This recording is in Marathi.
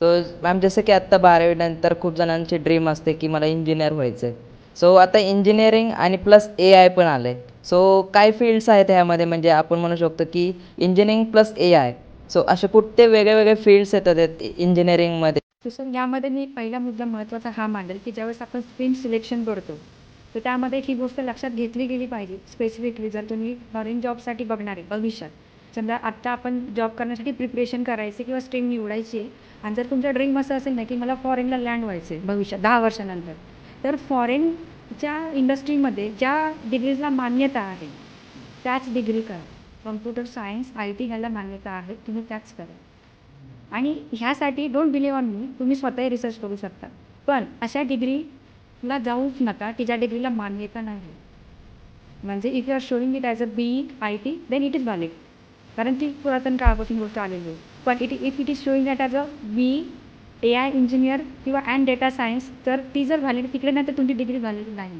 सो मॅम जसं की आत्ता बारावीनंतर खूप जणांची ड्रीम असते की मला इंजिनियर व्हायचं आहे सो आता इंजिनिअरिंग आणि प्लस ए आय पण आलं आहे सो काय फील्ड्स आहेत ह्यामध्ये? म्हणजे आपण म्हणू शकतो की engineering plus A I so असे कुठते वेगळे वेगळे फील्ड्स येतात इंजिनिअरिंगमध्ये तसं यामध्ये मी पहिला मुद्दा महत्त्वाचा हा मांडेल की ज्यावेळेस आपण स्ट्रीम सिलेक्शन करतो तर त्यामध्ये ही गोष्ट लक्षात घेतली गेली पाहिजे स्पेसिफिकली जर तुम्ही फॉरेन जॉबसाठी बघणार आहे भविष्यात. समजा आत्ता आपण जॉब करण्यासाठी प्रिपरेशन करायचे किंवा स्ट्रीम निवडायची आहे आणि जर तुमचा ड्रीम असं असेल ना की मला फॉरेनला लँड व्हायचं आहे भविष्यात दहा वर्षानंतर तर फॉरेनच्या इंडस्ट्रीमध्ये ज्या डिग्रीजला मान्यता आहे त्याच डिग्री करा. कम्प्युटर सायन्स आय टी ह्याला मान्यता आहे तुम्ही त्याच करा. आणि ह्यासाठी डोंट बिलीव्ह ऑन मी तुम्ही स्वतःही रिसर्च करू शकता. पण अशा डिग्रीला जाऊच नका की ज्या डिग्रीला मान्यता नाही. म्हणजे if you are showing it as a B I T then it is valid कारण ती पुरातन काळापासून गोष्ट आलेली आहे. पण it if it is showing that as a B A I engineer किंवा अँड डेटा सायन्स तर ती जर व्हॅलिड तिकडे नाही तर तुमची डिग्री व्हॅलिड नाही.